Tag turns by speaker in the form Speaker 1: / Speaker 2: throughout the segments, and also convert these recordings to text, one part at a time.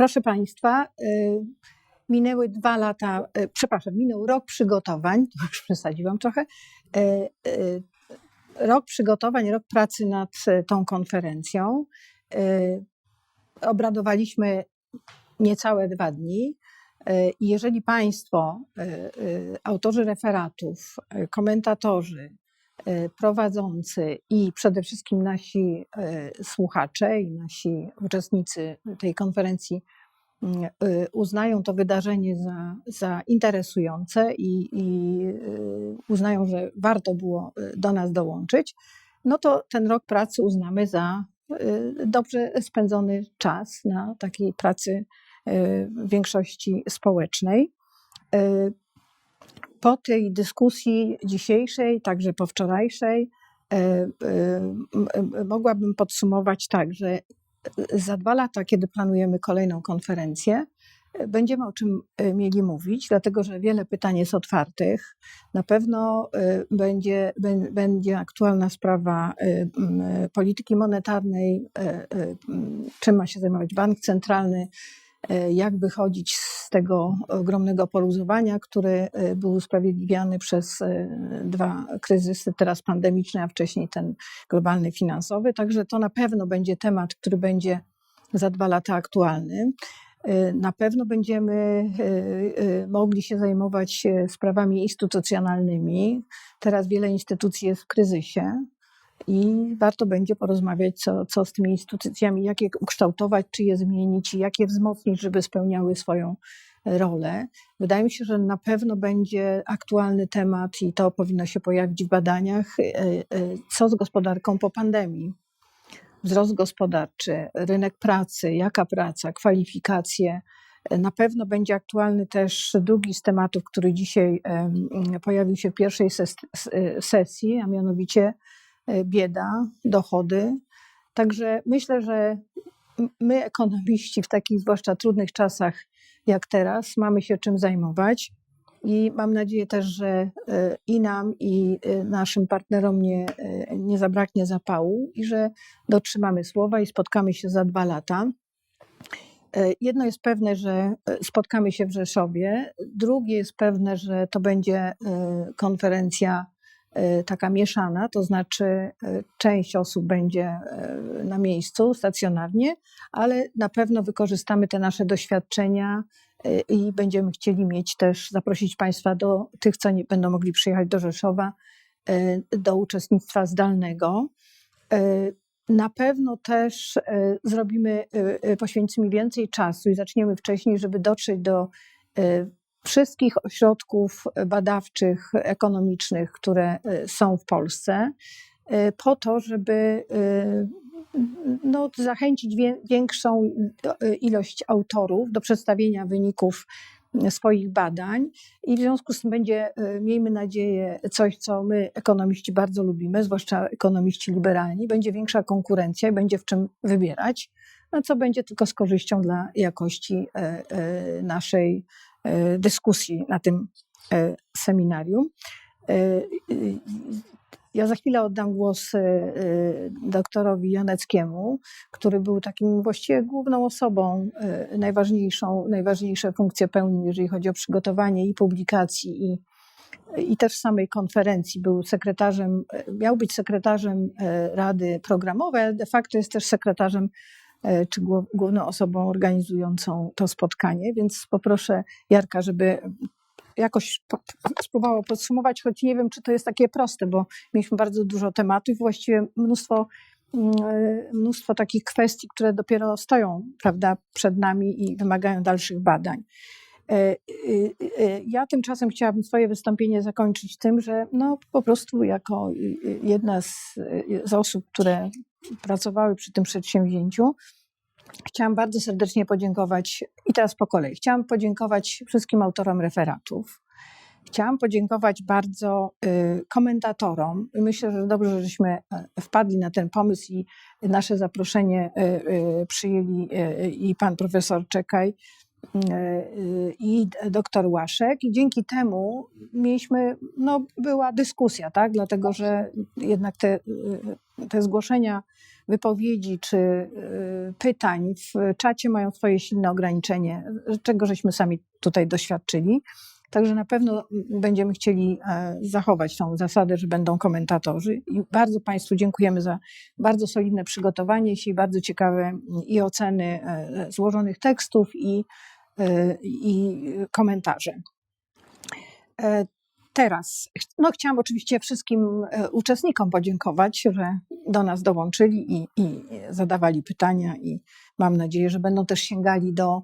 Speaker 1: Proszę Państwa, y, minęły dwa lata, y, przepraszam, minął rok przygotowań, to już przesadziłam trochę. y, Rok przygotowań, rok pracy nad tą konferencją. Obradowaliśmy niecałe dwa dni. Jeżeli Państwo, autorzy referatów, komentatorzy, prowadzący i przede wszystkim nasi y, słuchacze i nasi uczestnicy tej konferencji mm, y, uznają to wydarzenie za, za interesujące i, i uznają, że warto było do nas dołączyć, no to ten rok pracy uznamy za dobrze spędzony czas na takiej pracy większości społecznej. Po tej dyskusji dzisiejszej, także po wczorajszej, m- m- mogłabym podsumować tak, że za dwa lata, kiedy planujemy kolejną konferencję, będziemy o czym mieli mówić, dlatego że wiele pytań jest otwartych. Na pewno będzie, bę- będzie aktualna sprawa polityki monetarnej, czym ma się zajmować bank centralny, jak wychodzić z tego ogromnego poluzowania, który y, był usprawiedliwiany przez y, dwa kryzysy, teraz pandemiczny, a wcześniej ten globalny finansowy. Także to na pewno będzie temat, który będzie za dwa lata aktualny. Na pewno będziemy mogli się zajmować sprawami instytucjonalnymi. Teraz wiele instytucji jest w kryzysie i warto będzie porozmawiać, co, co z tymi instytucjami, jak je ukształtować, czy je zmienić i jak je wzmocnić, żeby spełniały swoją rolę. Wydaje mi się, że na pewno będzie aktualny temat i to powinno się pojawić w badaniach, y, y, co z gospodarką po pandemii wzrost gospodarczy, rynek pracy, jaka praca, kwalifikacje. Na pewno będzie aktualny też drugi z tematów, który dzisiaj pojawił się w pierwszej sesji, a mianowicie e, bieda, dochody. Także myślę, że my, ekonomiści, w takich zwłaszcza trudnych czasach jak teraz, mamy się czym zajmować. I mam nadzieję też, że e, i nam, i e, naszym partnerom nie, e, nie zabraknie zapału i że dotrzymamy słowa i spotkamy się za dwa lata. E, Jedno jest pewne, że e, spotkamy się w Rzeszowie. Drugie jest pewne, że to będzie e, konferencja e, taka mieszana, to znaczy e, część osób będzie e, na miejscu stacjonarnie, ale na pewno wykorzystamy te nasze doświadczenia e, i będziemy chcieli mieć też, zaprosić Państwa do tych, co nie będą mogli przyjechać do Rzeszowa, e, do uczestnictwa zdalnego. E, Na pewno też e, zrobimy, e, e, poświęcimy więcej czasu i zaczniemy wcześniej, żeby dotrzeć do e, wszystkich ośrodków badawczych, ekonomicznych, które e, są w Polsce, e, po to, żeby e, no, zachęcić większą ilość autorów do przedstawienia wyników swoich badań i w związku z tym będzie, miejmy nadzieję, coś, co my ekonomiści bardzo lubimy, zwłaszcza ekonomiści liberalni, będzie większa konkurencja i będzie w czym wybierać, no, co będzie tylko z korzyścią dla jakości naszej dyskusji na tym e, seminarium. E, e, Ja za chwilę oddam głos e, e, doktorowi Janeckiemu, który był takim właściwie główną osobą, e, najważniejszą, najważniejsze funkcje pełnił, jeżeli chodzi o przygotowanie i publikacji, i, i też samej konferencji. Był sekretarzem, e, miał być sekretarzem e, Rady Programowej, de facto jest też sekretarzem e, czy głó- główną osobą organizującą to spotkanie, więc poproszę Jarka, żeby jakoś spróbował podsumować, choć nie wiem, czy to jest takie proste, bo mieliśmy bardzo dużo tematów, właściwie mnóstwo, mm, e, mnóstwo takich kwestii, które dopiero stoją prawda, przed nami i wymagają dalszych badań. E, e, e, Ja tymczasem chciałabym swoje wystąpienie zakończyć tym, że no, po prostu jako jedna z, z osób, które pracowały przy tym przedsięwzięciu, Chciałam bardzo serdecznie podziękować, i teraz po kolei, chciałam podziękować wszystkim autorom referatów. Chciałam podziękować bardzo komentatorom. Myślę, że dobrze, żeśmy wpadli na ten pomysł i nasze zaproszenie przyjęli i pan profesor Czekaj i doktor Łaszek. I dzięki temu mieliśmy, no była dyskusja, tak? Dlatego, że jednak te, y, te zgłoszenia wypowiedzi czy y, pytań w czacie mają swoje silne ograniczenie, czego żeśmy sami tutaj doświadczyli. Także na pewno będziemy chcieli e, zachować tą zasadę, że będą komentatorzy. I bardzo Państwu dziękujemy za bardzo solidne przygotowanie się i bardzo ciekawe i oceny e, złożonych tekstów i, e, i komentarze. Teraz, no chciałam oczywiście wszystkim uczestnikom podziękować, że do nas dołączyli i, i zadawali pytania i mam nadzieję, że będą też sięgali do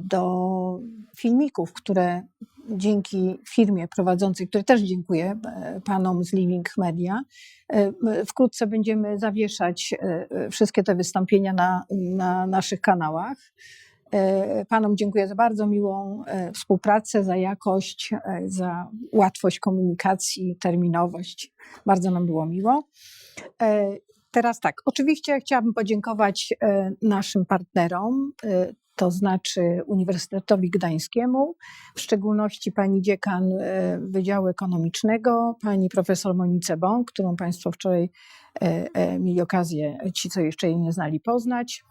Speaker 1: do filmików, które dzięki firmie prowadzącej, której też dziękuję e, panom z Living Media, e, wkrótce będziemy zawieszać e, wszystkie te wystąpienia na, na naszych kanałach. Panom dziękuję za bardzo miłą współpracę, za jakość, za łatwość komunikacji, terminowość. Bardzo nam było miło. Teraz tak, oczywiście chciałabym podziękować naszym partnerom, to znaczy Uniwersytetowi Gdańskiemu, w szczególności pani dziekan e, Wydziału Ekonomicznego, pani profesor Monice Bąk, którą Państwo wczoraj e, e, mieli okazję, ci co jeszcze jej nie znali, poznać.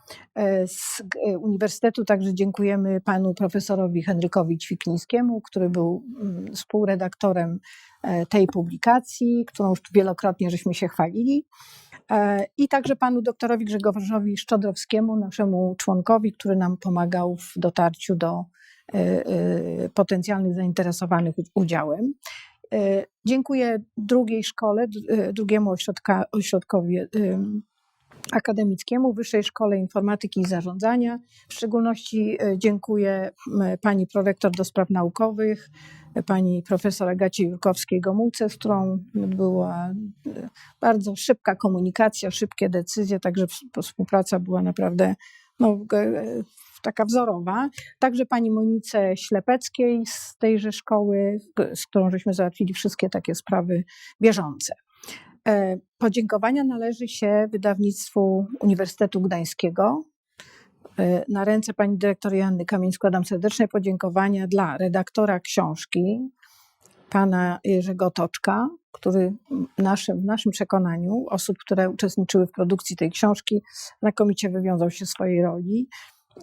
Speaker 1: Z Uniwersytetu także dziękujemy panu profesorowi Henrykowi Ćwiklińskiemu, który był mm, współredaktorem tej publikacji, którą już wielokrotnie żeśmy się chwalili. I także panu doktorowi Grzegorzowi Szczodrowskiemu, naszemu członkowi, który nam pomagał w dotarciu do e, e, potencjalnych zainteresowanych udziałem. E, dziękuję drugiej szkole, drugiemu ośrodka, ośrodkowi akademickiemu, Wyższej Szkole Informatyki i Zarządzania. W szczególności dziękuję pani prorektor do spraw naukowych, pani profesor Agacie Jurkowskiej-Gomułce, z którą była e, bardzo szybka komunikacja, szybkie decyzje, także współpraca była naprawdę no, taka wzorowa. Także pani Monice Ślepeckiej z tejże szkoły, z którą żeśmy załatwili wszystkie takie sprawy bieżące. E, podziękowania należy się wydawnictwu Uniwersytetu Gdańskiego, E, na ręce pani dyrektor Janny Kamień składam serdeczne podziękowania dla redaktora książki, pana Jerzego Toczka, który naszym, w naszym przekonaniu, osób, które uczestniczyły w produkcji tej książki, znakomicie wywiązał się swojej roli.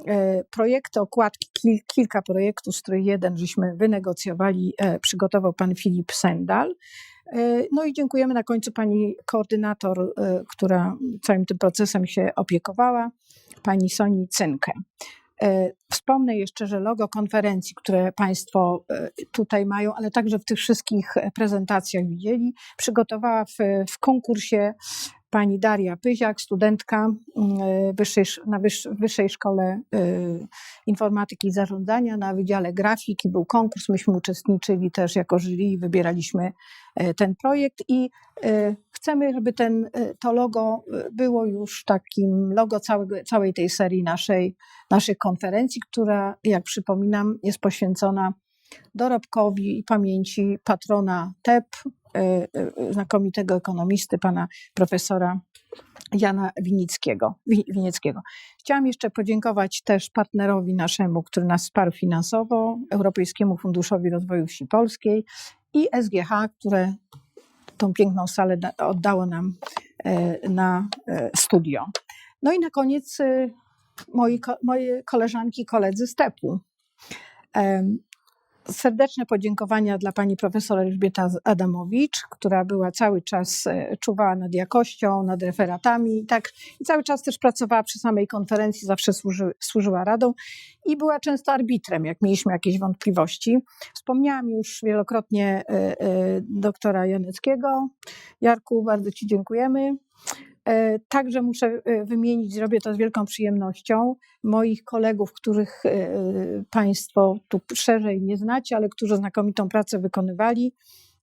Speaker 1: E, projekty, okładki, kilka projektów, z których jeden żeśmy wynegocjowali, przygotował pan Filip Sendal. No i dziękujemy na końcu pani koordynator, która całym tym procesem się opiekowała pani Soni Cynkę. E, wspomnę jeszcze, że logo konferencji, które Państwo e, tutaj mają, ale także w tych wszystkich prezentacjach widzieli, przygotowała w, w konkursie pani Daria Pyziak, studentka mm, e, wyższej, na Wyższej Szkole Informatyki i Zarządzania na Wydziale Grafiki. Był konkurs, myśmy uczestniczyli też jako jury, wybieraliśmy ten projekt i chcemy, żeby ten, to logo było już takim logo całego, całej tej serii naszej, naszych konferencji, która, jak przypominam, jest poświęcona dorobkowi i pamięci patrona TEP, e, e, znakomitego ekonomisty, pana profesora Jana Winickiego, Winieckiego. Chciałam jeszcze podziękować też partnerowi naszemu, który nas wsparł finansowo, Europejskiemu Funduszowi Rozwoju Wsi Polskiej i SGH, które tą piękną salę oddało nam e, na studio. No i na koniec moi, moje koleżanki i koledzy z TEP-u. Serdeczne podziękowania dla pani profesor Elżbieta Adamowicz, która była cały czas, e, czuwała nad jakością, nad referatami i tak, i cały czas też pracowała przy samej konferencji, zawsze służy, służyła radą i była często arbitrem, jak mieliśmy jakieś wątpliwości. Wspomniałam już wielokrotnie e, e, doktora Janeckiego. Jarku, bardzo Ci dziękujemy. E, także muszę e, wymienić, zrobię to z wielką przyjemnością, moich kolegów, których e, Państwo tu szerzej nie znacie, ale którzy znakomitą pracę wykonywali.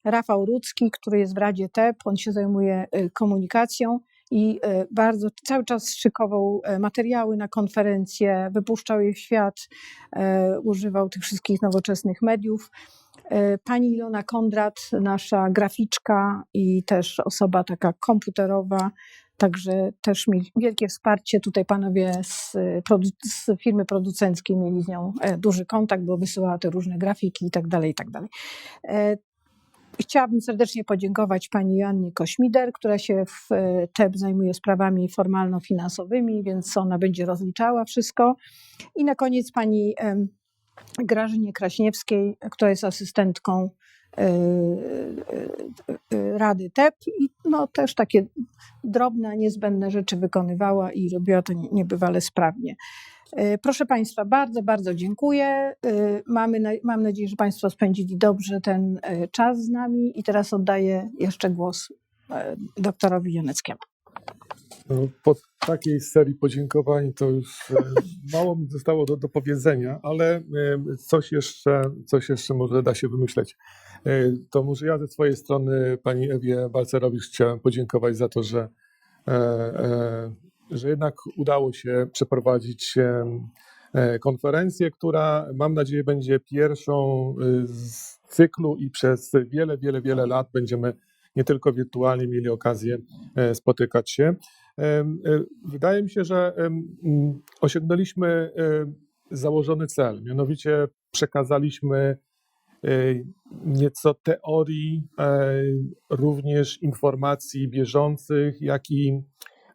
Speaker 1: Rafał Rudzki, który jest w Radzie TEP, on się zajmuje komunikacją i bardzo cały czas szykował materiały na konferencje, wypuszczał je w świat, używał tych wszystkich nowoczesnych mediów. Pani Ilona Kondrat, nasza graficzka i też osoba taka komputerowa, Także też mi wielkie wsparcie. Tutaj panowie z, z, firmy producenckiej mieli z nią e, duży kontakt, bo wysyłała te różne grafiki i tak dalej, i tak dalej. E, Chciałabym serdecznie podziękować pani Joannie Kośmider, która się w e, TEP zajmuje sprawami formalno-finansowymi, więc ona będzie rozliczała wszystko. I na koniec pani Grażynie Kraśniewskiej, która jest asystentką Rady TEP i no, też takie drobne, niezbędne rzeczy wykonywała i robiła to nie- niebywale sprawnie. Proszę Państwa, bardzo, bardzo dziękuję. Mamy, mam nadzieję, że Państwo spędzili dobrze ten czas z nami i teraz oddaję jeszcze głos doktorowi Joneckiemu.
Speaker 2: No, Po takiej serii podziękowań to już e, mało mi zostało do, do powiedzenia, ale e, coś jeszcze, coś jeszcze może da się wymyśleć. E, To może ja ze swojej strony pani Ewie Balcerowicz chciałem podziękować za to, że, e, e, że jednak udało się przeprowadzić konferencję, która mam nadzieję będzie pierwszą z cyklu i przez wiele, wiele, wiele lat będziemy nie tylko wirtualnie mieli okazję spotykać się. Wydaje mi się, że osiągnęliśmy założony cel, mianowicie przekazaliśmy nieco teorii, e, również informacji bieżących, jak i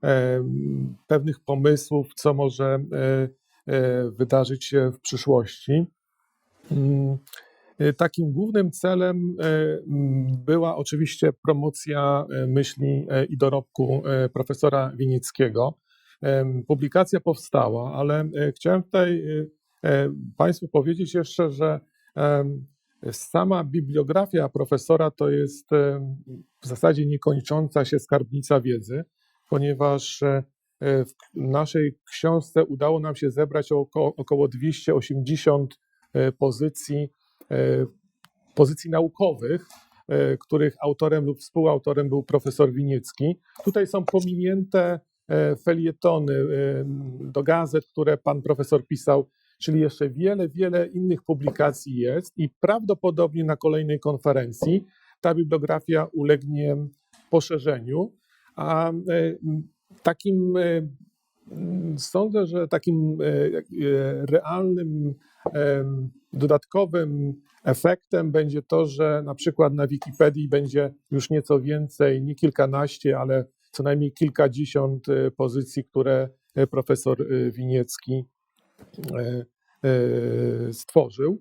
Speaker 2: em, pewnych pomysłów, co może e, e, wydarzyć się w przyszłości. Mm, e, Takim głównym celem e, była oczywiście promocja e, myśli e, i dorobku e, profesora Winickiego. Publikacja powstała, ale e, chciałem tutaj e, e, Państwu powiedzieć jeszcze, że sama bibliografia profesora to jest em, w zasadzie niekończąca się skarbnica wiedzy, ponieważ e, e, w naszej książce udało nam się zebrać około, około 280 e, pozycji e, pozycji naukowych, e, których autorem lub współautorem był profesor Winiecki. Tutaj są pominięte e, felietony e, do gazet, które pan profesor pisał, czyli jeszcze wiele, wiele innych publikacji jest i prawdopodobnie na kolejnej konferencji ta bibliografia ulegnie poszerzeniu, a e, takim e, sądzę, że takim e, realnym dodatkowym efektem będzie to, że na przykład na Wikipedii będzie już nieco więcej, nie kilkanaście, ale co najmniej kilkadziesiąt pozycji, które profesor Winiecki stworzył.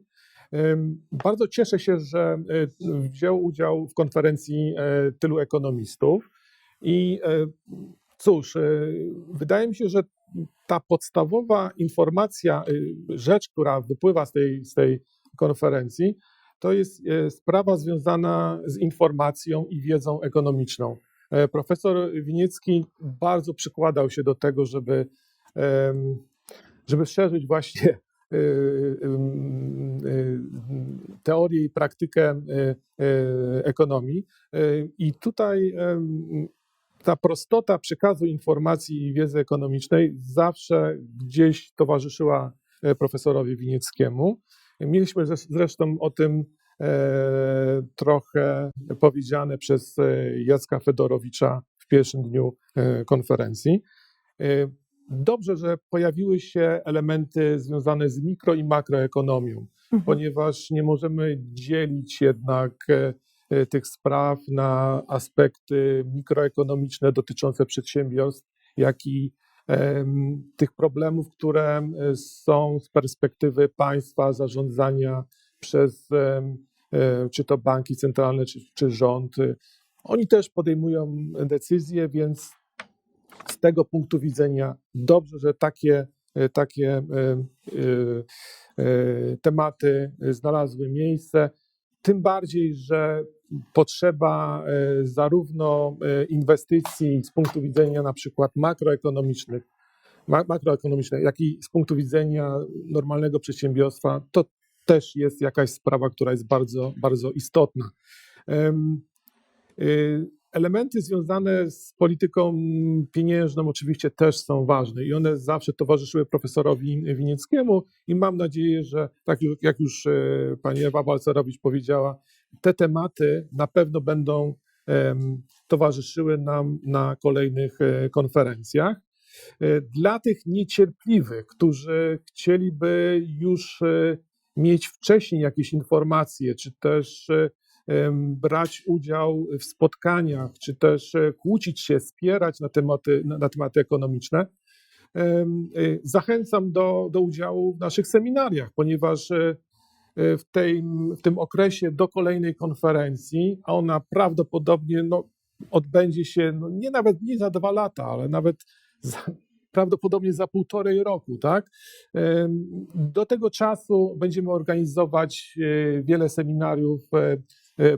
Speaker 2: Em, Bardzo cieszę się, że e, wziął udział w konferencji e, tylu ekonomistów i e, cóż, e, wydaje mi się, że ta podstawowa informacja, rzecz, która wypływa z tej, z tej konferencji, to jest e, sprawa związana z informacją i wiedzą ekonomiczną. E, Profesor Winiecki bardzo przykładał się do tego, żeby, żeby szerzyć właśnie y, ym, y, teorię i praktykę y, y, ekonomii. Y, I tutaj ta prostota przekazu informacji i wiedzy ekonomicznej zawsze gdzieś towarzyszyła e, profesorowi Winieckiemu. Mieliśmy zres- zresztą o tym e, trochę powiedziane przez e, Jacka Fedorowicza w pierwszym dniu konferencji. Dobrze, że pojawiły się elementy związane z mikro i makroekonomią ponieważ nie możemy dzielić jednak e, e, tych spraw na aspekty mikroekonomiczne dotyczące przedsiębiorstw, jak i tych problemów, które są z perspektywy państwa, zarządzania przez e, czy to banki centralne, czy, czy rząd. Oni też podejmują decyzje, więc z tego punktu widzenia dobrze, że takie, e, takie e, e, tematy znalazły miejsce. Tym bardziej, że potrzeba zarówno inwestycji z punktu widzenia na przykład makroekonomicznych, ma- makroekonomicznej, jak i z punktu widzenia normalnego przedsiębiorstwa, to też jest jakaś sprawa, która jest bardzo, bardzo istotna. Em, Elementy związane z polityką pieniężną oczywiście też są ważne i one zawsze towarzyszyły profesorowi Winieckiemu i mam nadzieję, że tak jak już e, pani Ewa Balcerowicz powiedziała, te tematy na pewno będą towarzyszyły nam na kolejnych e, konferencjach. E, Dla tych niecierpliwych, którzy chcieliby już mieć wcześniej jakieś informacje, czy też brać udział w spotkaniach, czy też e, kłócić się, spierać na tematy, na, tematy ekonomiczne. E, Zachęcam do, do udziału w naszych seminariach, ponieważ e, w, tej, w tym okresie do kolejnej konferencji, a ona prawdopodobnie no, odbędzie się no, nie nawet nie za dwa lata, ale nawet za, prawdopodobnie za półtorej roku, tak? Do tego czasu będziemy organizować wiele seminariów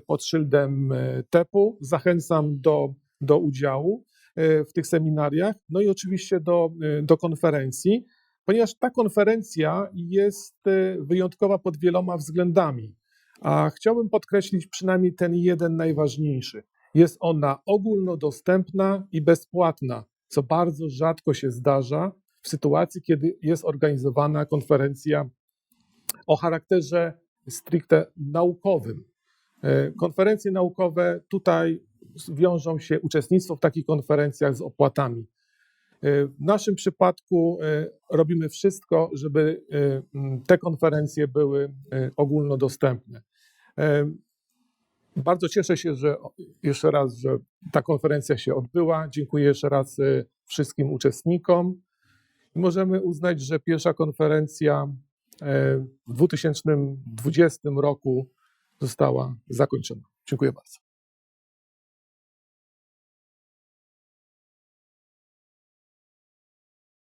Speaker 2: pod szyldem e, TEP-u. Zachęcam do, do udziału e, w tych seminariach, no i oczywiście do, do konferencji, ponieważ ta konferencja jest wyjątkowa pod wieloma względami. A chciałbym podkreślić przynajmniej ten jeden najważniejszy. Jest ona ogólnodostępna i bezpłatna, co bardzo rzadko się zdarza w sytuacji, kiedy jest organizowana konferencja o charakterze stricte naukowym. E, Konferencje naukowe tutaj wiążą się uczestnictwo w takich konferencjach z opłatami. E, W naszym przypadku e, robimy wszystko, żeby te konferencje były ogólnodostępne. Bardzo cieszę się, że jeszcze raz, że ta konferencja się odbyła. Dziękuję jeszcze raz wszystkim uczestnikom. Możemy uznać, że pierwsza konferencja w 2020 roku została zakończona. Dziękuję bardzo.